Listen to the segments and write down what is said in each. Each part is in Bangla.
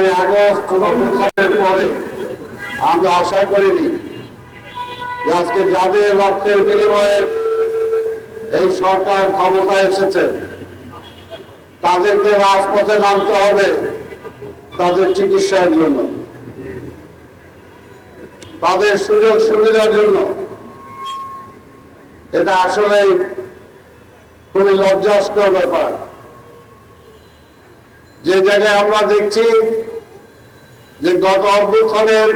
পাঁচই আগস্ট উনসত্তরের পরে আমরা আশা করিনি আজকে যাদের রক্তের বিনিময়ে এই সরকার ক্ষমতায় এসেছে। তাদেরকে রাজপথে নামতে হবে তাদের চিকিৎসার জন্য। তাদের সুযোগ সুবিধার জন্য। এটা আসলে খুবই লজ্জাস্কর ব্যাপার। যে জায়গায় আমরা দেখছি যে গত অভ্যুত্থানের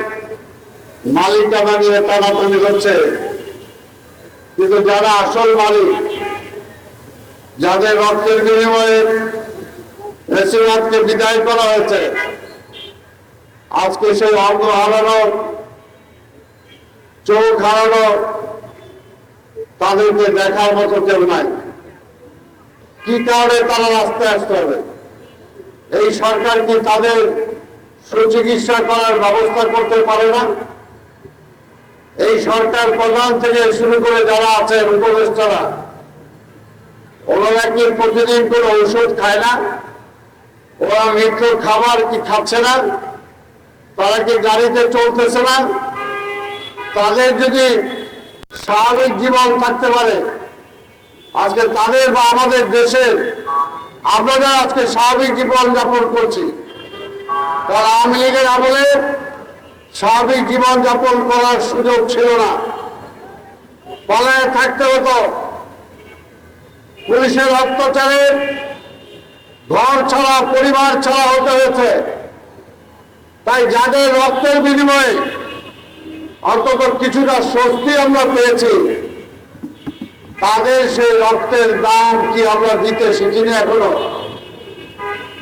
মালিকানা নিয়ে টানাটানি হচ্ছে কিন্তু যারা আসল মালিক, যাদের রক্তের বিনিময়ে রেসিডান্টকে বিদায় করা হয়েছে, আজকে সেই অঙ্গ হারানো, চোখ হারানো তাদেরকে দেখার মতো কেউ নাই। কি কারণে তারা রাস্তায় আসতে হবে? এই সরকার কি তাদের সুচিকিৎসা করার ব্যবস্থা করতে পারে না। এই সরকার প্রধান থেকে শুরু করে যারা আছেন, উপদেষ্টারা, ওনারা কি প্রতিদিন কোনো ঔষধ খায় না? ওরা মৃত্যুর খাবার কি খাচ্ছে না? তারা কি গাড়িতে চলতেছে না? তাদের যদি স্বাভাবিক জীবন থাকতে পারে, আজকে তাদের বা আমাদের দেশের, আমরা আজকে স্বাভাবিক জীবন যাপন করছি তারা আওয়ামী লীগের আমলে স্বাভাবিক জীবন যাপন করার সুযোগ ছিল না। পালায় থাকতে হতো, পুলিশের অত্যাচারে ঘর ছাড়া, পরিবার ছাড়া হতে হয়েছে। তাই যাদের রক্তের বিনিময়ে অন্তত কিছুটা স্বস্তি আমরা পেয়েছি, তাদের সেই রক্তের দাম কি আমরা দিতে শিখিনি এখনও?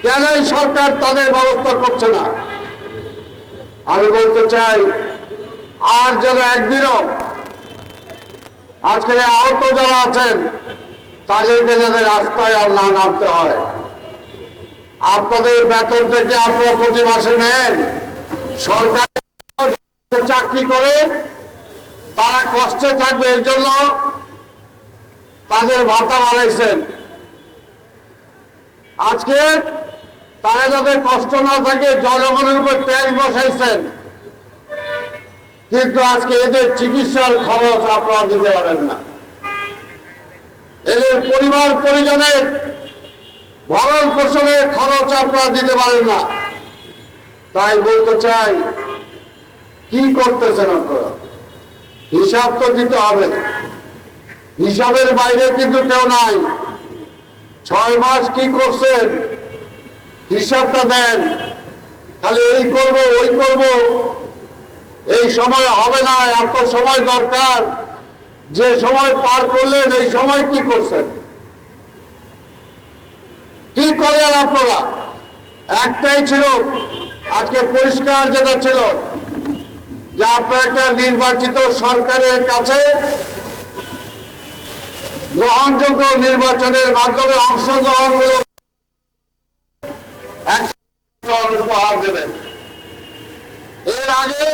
কেন সরকার তাদের ব্যবস্থা করছে না? আমি বলতে চাই, আর যেন একদিনও আজকে আহত যারা আছেন, তাদেরকে যেন রাস্তায় আর না নামতে হয়। আপনাদের বেতন থেকে আপনারা প্রতি মাসে নেন। সরকার চাকরি করে, তারা কষ্টে থাকবে, এর জন্য তাদের ভাতা বাড়াইছেন। আজকে তারা যাতে কষ্ট না থাকে, জনগণের উপর ট্যাক্স বসাইছেন। কিন্তু আজকে এদের চিকিৎসার খরচ আপনারা দিতে পারেন না। এদের পরিবার পরিজনের ভরণ পোষণের খরচ আপনারা দিতে পারেন না। তাই বলতে চাই, কি করতেছেন আপনারা? হিসাব তো দিতে হবে। হিসাবের বাইরে কিন্তু কেউ নাই। ছয় মাস কি করছেন? হিসাবটা দেন খালি এই করব, ওই করব। এই সময় হবে না, এত সময় দরকার। যে সময় পার করলেন, এই সময় কি করছেন? কি করেন আপনারা? একটাই ছিল, আজকে পরিষ্কার যেটা ছিল, যে আপনার একটা নির্বাচিত সরকারের কাছে গ্রহণযোগ্য নির্বাচনের মাধ্যমে অংশগ্রহণমূলক এর আগে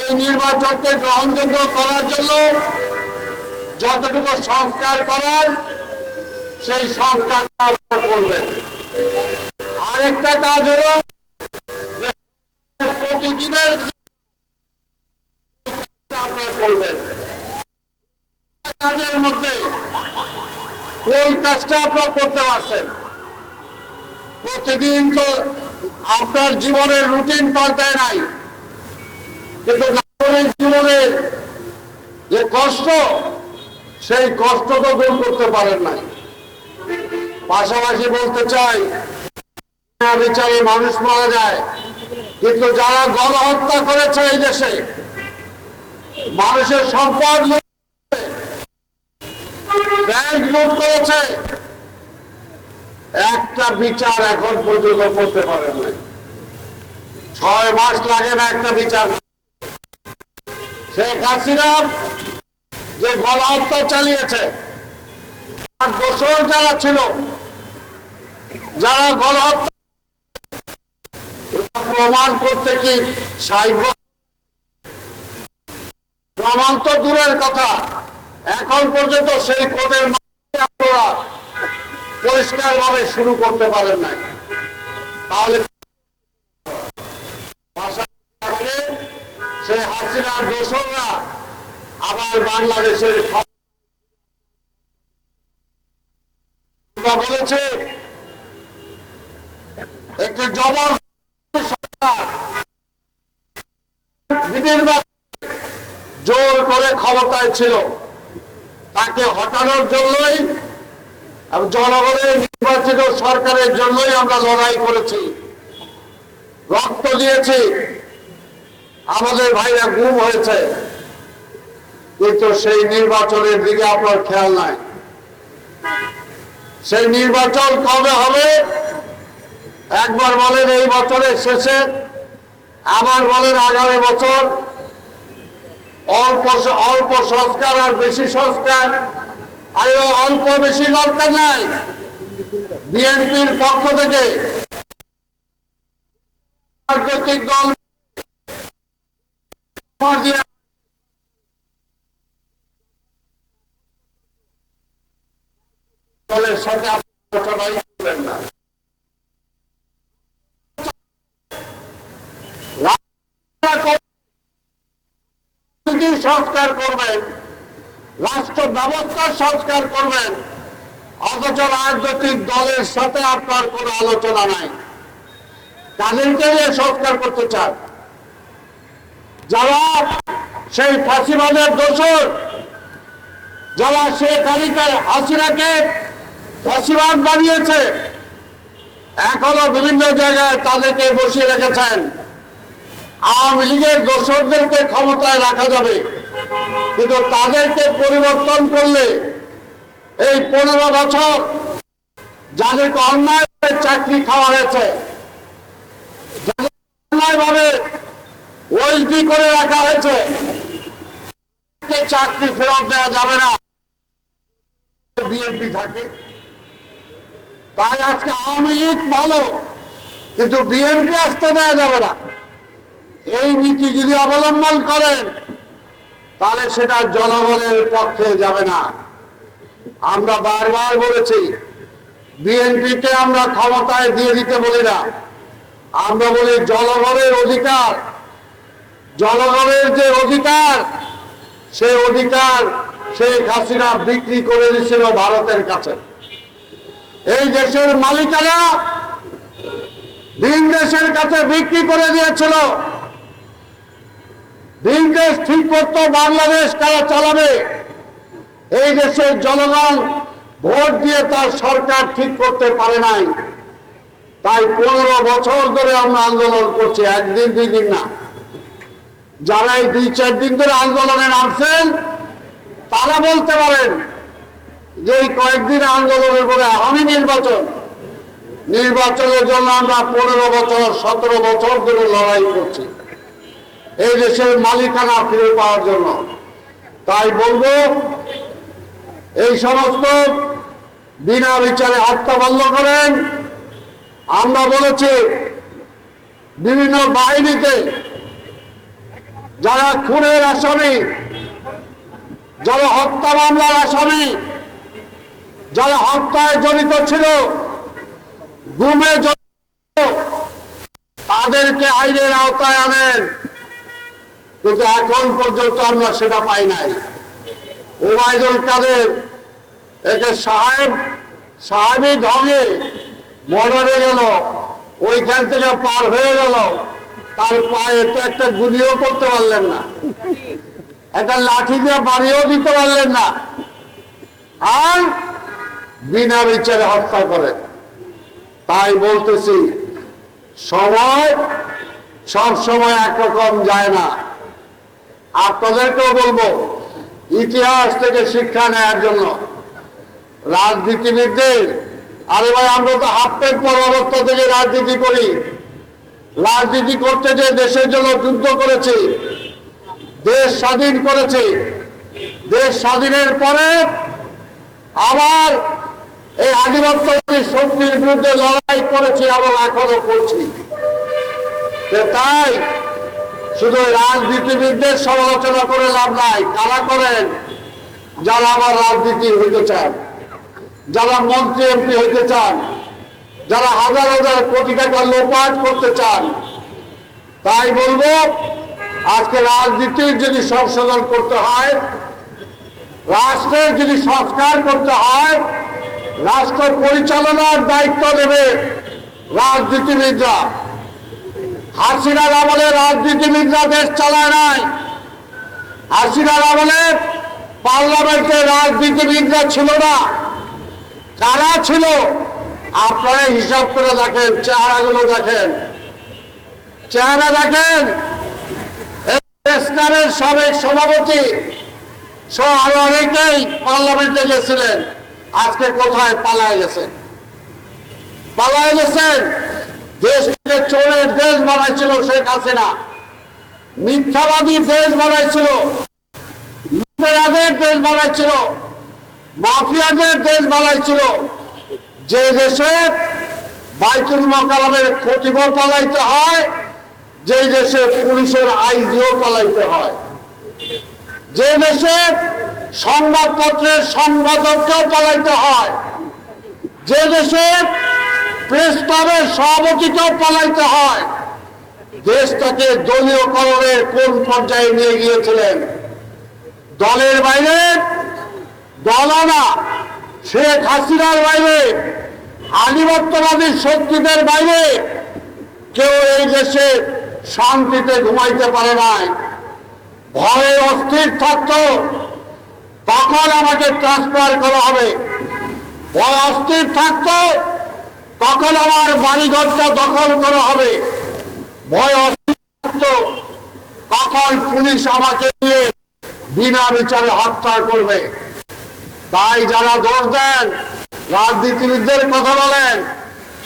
এই নির্বাচনকে গ্রহণযোগ্য করার জন্য যতটুকু সংস্কার করার, সেই সংস্কার করবেন। আরেকটা কাজ হলো প্রতিদিনের করবেন। কাজের মধ্যে কোন কাজটা আপনার করতে পারছেন। প্রতিদিন তো আপনার জীবনের রুটিন পাল্টায় নাই। কিন্তু জীবনের যে কষ্ট, সেই কষ্ট তো দূর করতে পারেন নাই। পাশাপাশি বলতে চাই বিচারে মানুষ মারা যায়, কিন্তু যারা গণহত্যা করেছে এই দেশে, মানুষের সম্পদ ব্যাংক লুট করেছে একটা বিচার এখন পর্যন্ত করতে পারে নাই। ছয় মাস লাগে না একটা বিচার। শেখ হাসিনা যে গণহত্যা চালিয়েছে তার দোষর যারা ছিল, যারা গণহত্যা প্রমাণ করতে কি সাহিত্য প্রমাণ তো দূরের কথা। এখন পর্যন্ত সেই কোর্টের আপনারা পরিষ্কার ভাবে শুরু করতে পারেন নাই। তাহলে সে হাসিনার দোষরা আবার বাংলাদেশের বলেছে, একটি জবর জোর করে ক্ষমতায় ছিল। তাকে হটানোর জন্যই জনগণের নির্বাচিত সরকারের জন্যই আমরা লড়াই করেছি। রক্ত দিয়েছি। আমাদের ভাইরা গুম হয়েছে। কিন্তু সেই নির্বাচনের দিকে আপনার খেয়াল নাই। সেই নির্বাচন কবে হবে? একবার বলেন এই বছরের শেষে, আবার বলেন আগামী বছর। অল্প অল্প সংস্কার আর বেশি সংস্কার আর অল্প বেশি দরকার নাই। বিএনপির পক্ষ থেকে রাজনৈতিক দল দলের সাথে আলোচনাই করবেন না। সংস্কার করবেন রাষ্ট্র ব্যবস্থার সংস্কার করবেন। অথচ রাজনৈতিক দলের সাথে আপনার কোনো আলোচনা নাই। তাদেরকে নিয়ে সংস্কার করতে চান। যারা সেই ফাঁসিবাদের দোষর, যারা শেখ হাসিনাকে হাসিনাকে ফাঁসিবাদ বানিয়েছে, এখনও বিভিন্ন জায়গায় তাদেরকে বসিয়ে রেখেছেন। আওয়ামী লীগের দোষরদেরকে ক্ষমতায় রাখা যাবে। কিন্তু তাদেরকে পরিবর্তন করলে এই পনেরো বছর যাদেরকে অন্যায় চাকরি খাওয়া হয়েছে অন্যায়ভাবে ওএসডি করে রাখা হয়েছে চাকরি ফেরত দেওয়া যাবে না। বিএনপি থাকে। তাই আজকে আওয়ামী লীগ ভালো, কিন্তু বিএনপি আসতে দেওয়া যাবে না। এই নীতি যদি অবলম্বন করেন তাহলে সেটা জনগণের পক্ষে যাবে না। আমরা বারবার বলেছি, বিএনপিকে আমরা ক্ষমতায় দিয়ে দিতে বলি না। আমরা বলি জনগণের অধিকার, জনগণের যে অধিকার, সেই অধিকার শেখ হাসিনা বিক্রি করে দিয়েছিল ভারতের কাছে। এই দেশের মালিকানা ভিন দেশের কাছে বিক্রি করে দিয়েছিল। ভিন দেশ ঠিক করতো বাংলাদেশ কারা চালাবে? এই দেশের জনগণ ভোট দিয়ে তার সরকার ঠিক করতে পারে নাই। তাই পনেরো বছর ধরে আমরা আন্দোলন করছি, একদিন, দুই দিন না। যারা এই দুই, চার দিন ধরে আন্দোলনে নামছেন, তারা বলতে পারেন যে এই কয়েকদিন আন্দোলনের পরে এখনই নির্বাচন। নির্বাচনের জন্য আমরা পনেরো বছর, সতেরো বছর ধরে লড়াই করছি। এই দেশের মালিকানা ফিরে পাওয়ার জন্য। তাই বলব, এই সমস্ত বিনা বিচারে হত্যা বন্ধ করেন। আমরা বলেছি, বিভিন্ন বাহিনীতে যারা খুনের আসামি, যারা হত্যা মামলার আসামি, যারা হত্যায় জড়িত ছিল, গুমে জড়িত তাদেরকে আইনের আওতায় আনেন। কিন্তু এখন পর্যন্ত আমরা সেটা পাই নাই। ওবায়দুল কাদের একে সাহেব সাহেবই ঢঙে মর্ডারে গেল, ওইখান থেকে পার হয়ে গেল। তার পায়ে তো একটা গুলিও করতে পারলেন না। একটা লাঠি দিয়ে বাড়িও দিতে পারলেন না। আর বিনা বিচারে হত্যা করেন তাই বলতেছি, সময় সব সময় একরকম যায় না। আপনাদেরকেও বলব, ইতিহাস থেকে শিক্ষা নেওয়ার জন্য। রাজনীতিবিদদের আরে ভাই, আমরা তো হাফ প্যান্ট পর অবস্থা থেকে রাজনীতি করি। রাজনীতি করতে যে দেশের জন্য যুদ্ধ করেছি, দেশ স্বাধীন করেছি, দেশ স্বাধীনের পরে আবার এই আধিপত্যবাদী শক্তির বিরুদ্ধে লড়াই করেছি এবং এখনও করছি। তাই শুধু রাজনীতিবিদদের সমালোচনা করে লাভ নাই, কারা করেন? যারা আবার রাজনীতি হইতে চান, যারা মন্ত্রী এমপি হইতে চান, যারা হাজার হাজার কোটি টাকা লোপাট করতে চান, তাই বলব, আজকে রাজনীতির যদি সংশোধন করতে হয়, রাষ্ট্রের যদি সংস্কার করতে হয়, রাষ্ট্র পরিচালনার দায়িত্ব নেবে রাজনীতিবিদরা। হাসিনার আমলে রাজনীতিবিদরা দেশ চালায় নাই। হাসিনার আমলে পার্লামেন্টে রাজনীতিবিদরা ছিল না। কারা ছিল? আপনারা হিসাব করে দেখেন, চেহারাগুলো দেখেন। চেহারা দেখেন সাবেক সভাপতি সহ আরও অনেকেই পার্লামেন্টে গেছিলেন। আজকে কোথায় পালায় গেছেন? পালায় গেছেন? দেশকে চোরের দেশ বানাইছিল শেখ হাসিনা। মিথ্যাবাদী দেশ বানাইছিল। লুটেরাদের দেশ বানাইছিল। মাফিয়াদের দেশ বানাইছিল। যে দেশে বাইতুল মকালামের খতিব পালাইতে হয়, যে দেশে পুলিশের আইজিও পালাইতে হয়। যে দেশে সংবাদপত্রের সংবাদককেও পালাইতে হয়। যে দেশে প্রেস ক্লাবের সভাপতিকেও পালাইতে হয়। দেশটাকে দলীয়করণের কোন পর্যায়ে নিয়ে গিয়েছিলেন? দলের বাইরে? দলনা শেখ হাসিনার বাইরে? আধিপত্যবাদী শক্তিদের বাইরে? কেউ এই দেশে শান্তিতে ঘুমাইতে পারে নাই। ভয়ে অস্থির থাকত। তখন আমাকে ট্রান্সফার করা হবে। ভয় অস্থির থাকতো। তখন আমার বাড়িঘরটা দখল করা হবে। ভয় তখন পুলিশ আমাকে নিয়ে বিনা বিচারে হত্যা করবে। তাই যারা দোষ দেন, রাজনীতিবিদদের কথা বলেন।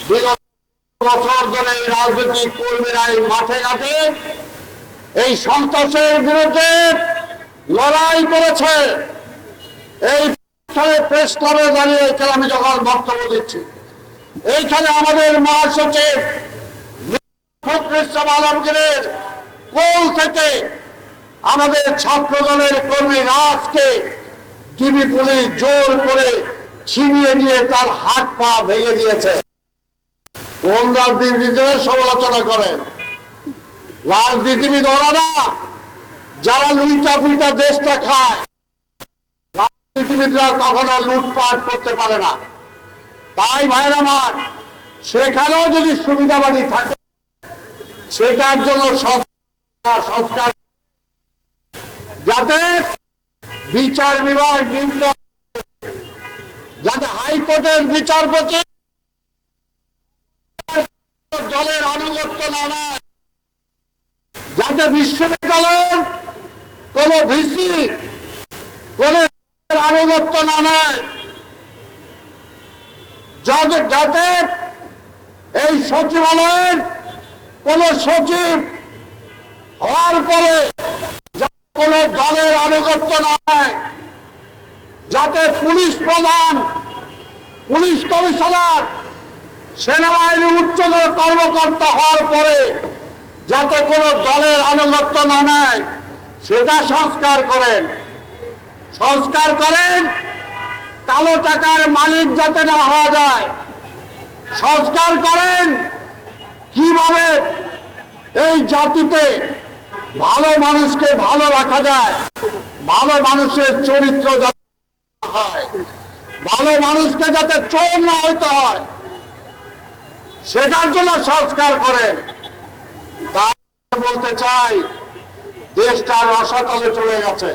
বিগত বছর ধরে এই রাজনৈতিক কর্মীরা এই মাঠে ঘাটে এই সন্ত্রাসের বিরুদ্ধে লড়াই করেছে। এই প্রেস ক্লাবে দাঁড়িয়ে আমি যখন বক্তব্য দিচ্ছি। এইখানে আমাদের মহাসচিব আলমগীরের কোল থেকে আমাদের ছাত্র দলের কর্মী রাজকে টিভি পুলিশ জোর করে ছিনিয়ে নিয়ে তার হাত পা ভেঙে দিয়েছে। কোন রাজনীতিবিদের সমালোচনা করেন। রাজনীতিবিদ ওরা না, যারা লুইটা পুইটা দেশটা খায়, রাজনীতিবিদরা কখনো লুটপাট করতে পারে না। তাই ভাইরা আমার, সেখানেও যদি সুবিধাবাদী থাকে, সেটার জন্য সংস্কার যাতে বিচার বিভাগ নিম্ন যাতে হাইকোর্টের বিচারপতি দলের আনুগত্য না নেয়, যাতে বিশ্ববিদ্যালয়ের কোন ভিসি কোন আনুগত্য না নেয় যাতে যাতে এই সচিবালয়ের কোন সচিব হওয়ার পরে কোন দলের আনুগত্য না নেয় যাতে পুলিশ প্রধান, পুলিশ কমিশনার, সেনাবাহিনী উচ্চতর কর্মকর্তা হওয়ার পরে যাতে কোনো দলের আনুগত্য না নেয়, সেটা সংস্কার করেন। সংস্কার করেন কালো টাকার মালিক যাতে না হওয়া যায়। সংস্কার করেন। কীভাবে এই জাতিতে ভালো মানুষকে ভালো রাখা যায়, ভালো মানুষের চরিত্র যাতে হয়, ভালো মানুষকে যাতে চোর না হইতে হয়, সেটার জন্য সংস্কার করেন। বলতে চাই, দেশটা রসাতলে চলে গেছে।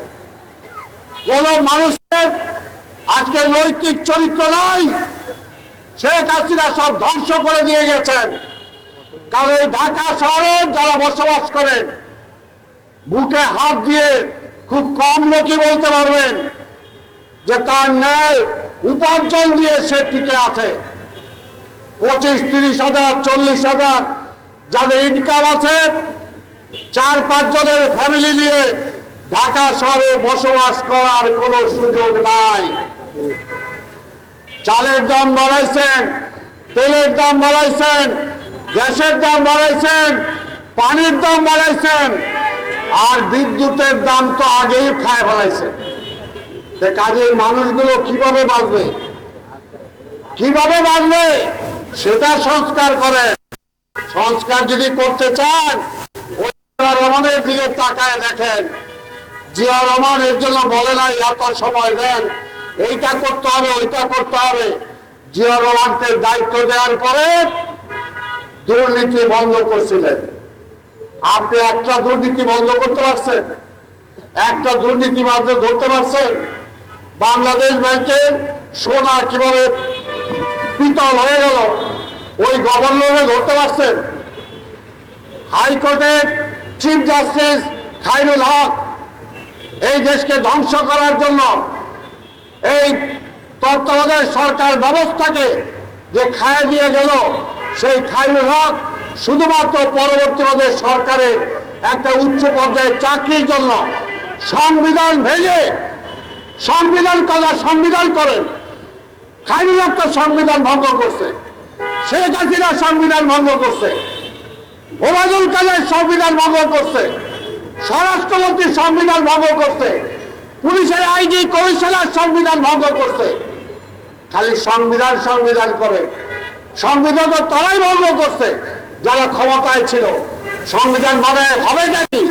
কোন মানুষের আজকে নৈতিক চরিত্র নাই শেখ হাসিনা সব ধ্বংস করে দিয়ে গেছেন। কারণ এই ঢাকা শহরে যারা বসবাস করেন, বুকে হাত দিয়ে খুব কম লোকই বলতে পারবেন যে তার ন্যায় উপার্জন দিয়ে সে টিকে আছে। পঁচিশ, তিরিশ হাজার, চল্লিশ হাজার যাদের ইনকাম আছে, চার, পাঁচ জনের ফ্যামিলি নিয়ে ঢাকা শহরে বসবাস করার কোনো সুযোগ নাই। চালের দাম বাড়াইছেন, তেলের দাম বাড়াইছেন, গ্যাসের দাম বাড়াইছেন, পানির দাম বাড়াইছেন, আর বিদ্যুতের দাম তো আগেই খায় ফেলাইছেন। তা কাজের মানুষগুলো কীভাবে বাঁচবে? কীভাবে বাঁচবে? সেটা সংস্কার করেন। সংস্কার যদি করতে চান রহমানের দিকে তাকায় দেখেন। জিয়া রহমান এর জন্য বলে নাই এত সময় দেন। এইটা করতে হবে, ওইটা করতে হবে। জিয়া রহমানকে দায়িত্ব দেওয়ার পরে দুর্নীতি বন্ধ করছিলেন। আপনি একটা দুর্নীতি বন্ধ করতে পারছেন? একটা দুর্নীতি মাঝে ধরতে পারছেন? বাংলাদেশ ব্যাংকের সোনা কীভাবে পিতল হয়ে গেল, ওই গভর্নরে ধরতে পারছেন? হাইকোর্টের চিফ জাস্টিস খাইরুল হক এই দেশকে ধ্বংস করার জন্য এই তত্ত্বাবধায়ক সরকার ব্যবস্থাকে যে খায় দিয়ে গেল, সেই খাইরুল হক শুধুমাত্র পরবর্তী আমাদের সরকারের একটা উচ্চ পর্যায়ের চাকরির জন্য সংবিধান ভেঙে সংবিধান কথা সংবিধান করেন খাইরুল হক তো সংবিধান ভঙ্গ করছে। শেখ হাসিনা সংবিধান ভঙ্গ করছে। ওবায়দুল কাদের সংবিধান ভঙ্গ করছে। স্বরাষ্ট্রমন্ত্রী সংবিধান ভঙ্গ করছে। পুলিশের আইজি কমিশনার সংবিধান ভঙ্গ করছে। খালি সংবিধান সংবিধান করে। সংবিধান তো তারাই ভঙ্গ করছে। যারা ক্ষমতায় ছিল, সংবিধান মানে হবে নাকি?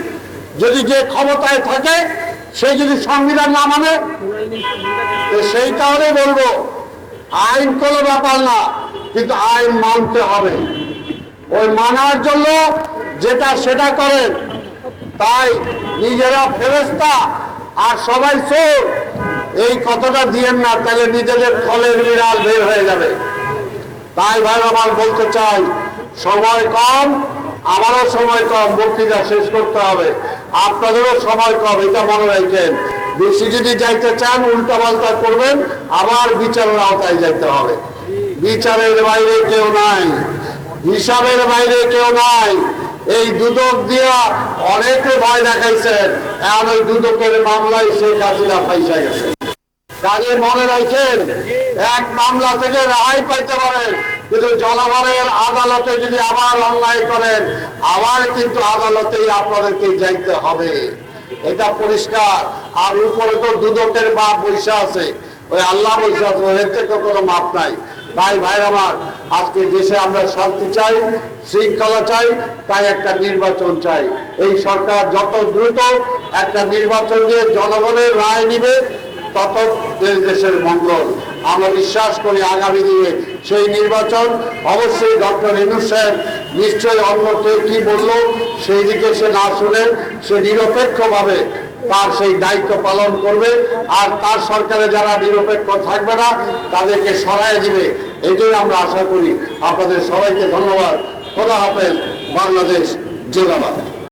যদি যে ক্ষমতায় থাকে, সে যদি সংবিধান না মানে সেই কারণে বলব, আইন কোনো ব্যাপার না, কিন্তু আইন মানতে হবে। ওই মানার জন্য যেটা সেটা করেন, তাই নিজেরা ফেরস্তা আর সবাই চোর। এই কথাটা দিয়েন না, তাহলে নিজেদের ফলের বিড়াল বের হয়ে যাবে। তাই ভাই আমার বলতে চাই, সময় কম, আমারও সময় কম, বক্তৃতা শেষ করতে হবে। আপনাদেরও সময় কম, এটা মনে রাখেন বেশি যদি যাইতে চান, উল্টা পাল্টা করবেন, আবার বিচারের আওতায় যাইতে হবে। বিচারের বাইরে কেউ নাই, হিসাবের বাইরে কেউ নাই। এই দুদক দিয়া অনেকে ভয় দেখাইছেন। এখন ওই দুদকের মামলায় শেখ হাসিনা পয়সা গেছে। কাজে মনে রাখেন, এক মামলা থেকে রেহাই পাইতে পারেন, কিন্তু জনগণের আদালতে যদি আবার অন্যায় করেন, আবার কিন্তু আদালতেই আপনাদেরকে যাইতে হবে। এটা পরিষ্কার। আর উপরে তো দুদকের বাপ বৈশা আছে। ওই আল্লাহ বৈশা আছে, ওর থেকে কোনো মাপ নাই। ভাই ভাই আমার, আজকে দেশে আমরা শান্তি চাই, শৃঙ্খলা চাই, তাই একটা নির্বাচন চাই। এই সরকার যত দ্রুত একটা নির্বাচন দিয়ে জনগণের রায় নিবে, তত দেশ দেশের মঙ্গল। আমরা বিশ্বাস করি আগামী দিনে সেই নির্বাচন, অবশ্যই ডক্টর ইনু সাহেব নিশ্চয়ই অন্য কেউ কি বলল, সেই দিকে সে না শুনে সে নিরপেক্ষভাবে তার সেই দায়িত্ব পালন করবে আর তার সরকারে যারা নিরপেক্ষ থাকবে না, তাদেরকে সরাই দিবে। এটাই আমরা আশা করি। আপনাদের সবাইকে ধন্যবাদ। খোদা হাফেজ। বাংলাদেশ জিন্দাবাদ।